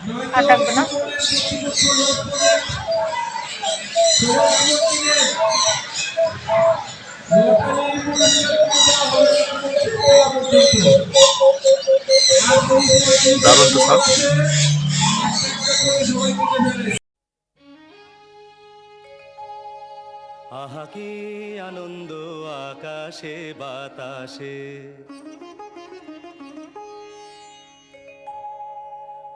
আর না আহা কি আনন্দ আকাশে বাতাসে।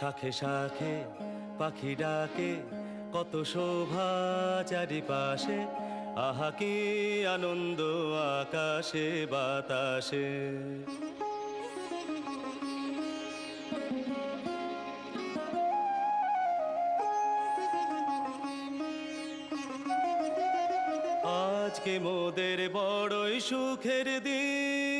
শাখে শাখে পাখি ডাকে, কত শোভা চারিপাশে, আহা কি আনন্দ আকাশে, বাতাসে। আজকে মোদের বড়ই সুখের দিন।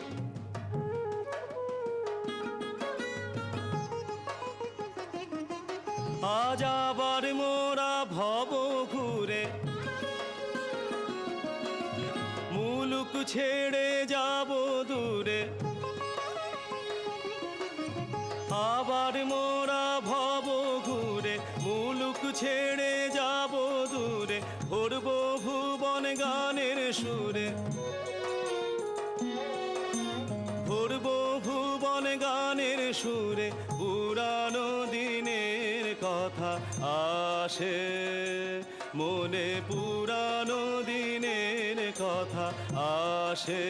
ঘুরে মুলুক ছেড়ে যাব দূরে। আবার মোরা ভব ঘুরে, মুলুক ছেড়ে যাব দূরে। ভরব ভুবন গানের সুরে। ভরব ভুবন গানের সুরে, পুরানো দিনের কথা আসে। মনে পুরানো দিনের কথা আসে,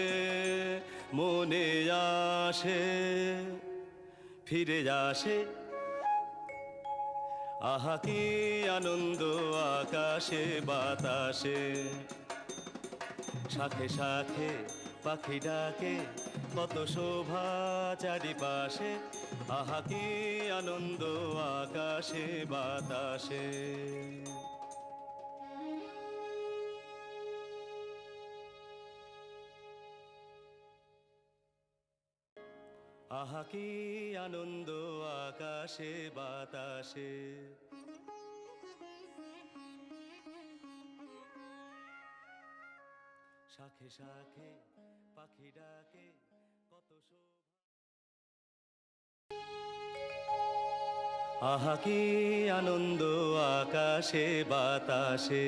মনে আসে, ফিরে আসে। আহা, কি আনন্দ আকাশে, বাতাসে। সাথে সাথে পাখি ডাকে, কত শোভা চারিপাশে। আহা, কি আনন্দ আকাশে, বাতাসে। আহা কি আনন্দ আকাশে, বাতাসে। শাখে শাখে পাখি ডাকে, কত আহা কি আনন্দ আকাশে, বাতাসে।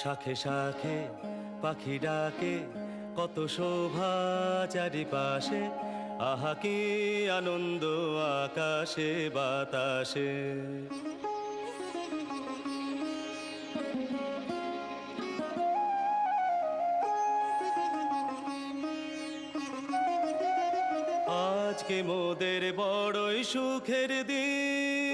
শাখে শাখে পাখি ডাকে, কত শোভা চারিপাশে, আহা কি আনন্দ আকাশে, বাতাসে। আজকে মোদের বড়ই সুখের দিন।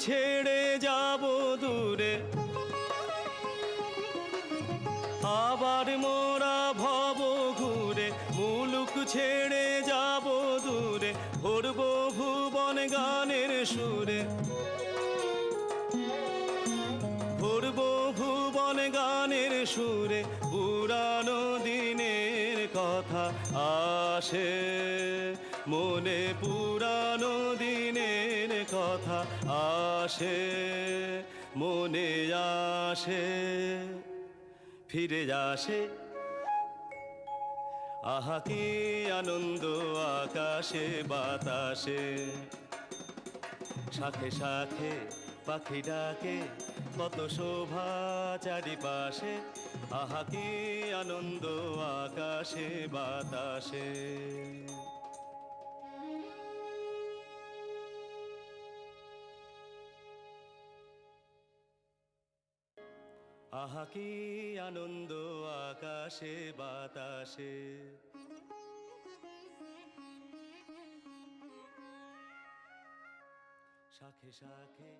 ছেড়ে যাব দূরে। আবার মোরা ভব ঘুরে, মুলুক ছেড়ে যাব দূরে, ভরব ভুবন গানের সুরে। ভরব ভুবন গানের সুরে, পুরানো দিনের কথা আসে মনে পুরানো আসে, মনে আসে, ফিরে আসে। আহা, কি আনন্দ আকাশে, বাতাসে। সাথে সাথে পাখি ডাকে, কত শোভা চারিপাশে। আহা, কি আনন্দ আকাশে, বাতাসে। আহা কি আনন্দ আকাশে, বাতাসে। শাখে শাখে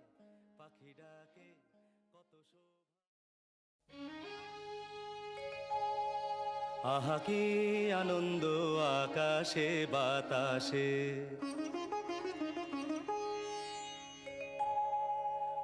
পাখি ডাকে, কত আহা কি আনন্দ আকাশে, বাতাসে।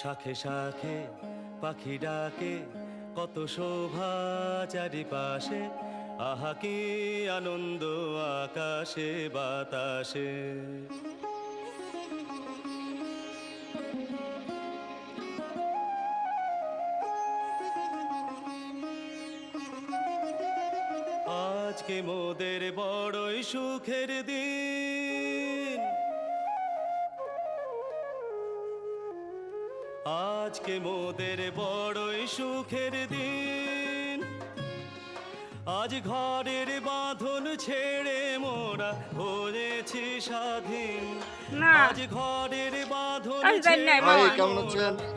শাখে শাখে পাখি ডাকে, কত শোভা চারিপাশে, আহা কি আনন্দ আকাশে, বাতাসে। আজকে মোদের বড়ই সুখের দিন। আজকে মোদের বড়ই সুখের দিন আজ ঘরের বাঁধন ছেড়ে মোরা হয়েছি স্বাধীন। আজ ঘরের বাঁধন ছেড়ে?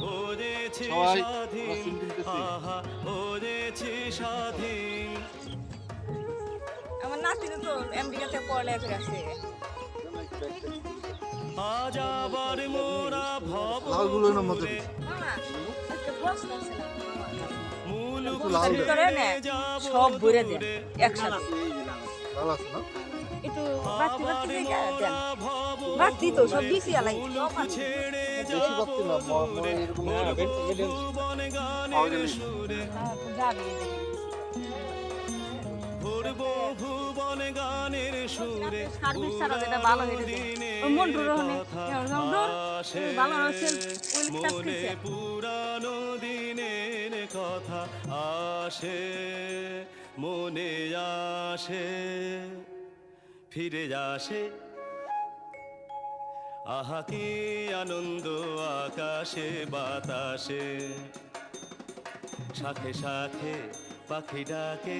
হয়েছি স্বাধীন। আহা হয়েছি স্বাধীন আমার নাতিনি তো আমেরিকাতে পড়ালেখা আসছে আজ আবার মোরা ভব লালগুলো না মতো। লাল সব ভরে দেন। একসাথে। ভালো আছে না? একটু বাতি বাতি দেন। বাতি তো সব আলাই। বেশি না। এরকম ভরব ভুবন গানের সুরে সার্ভিস ছাড়া যেটা ভালো মন্টুর মনে পুরানো দিনের কথা আসে মনে আসে ফিরে আসে। আহা কি আনন্দ আকাশে বাতাসে। সাথে সাথে পাখি ডাকে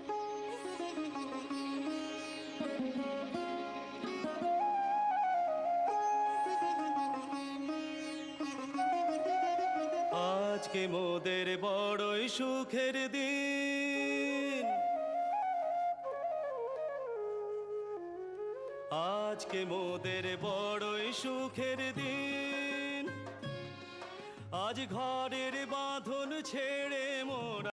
আজকে মোদের বড়ই সুখের দিন। আজকে মোদের বড়ই সুখের দিন। আজ ঘরের বা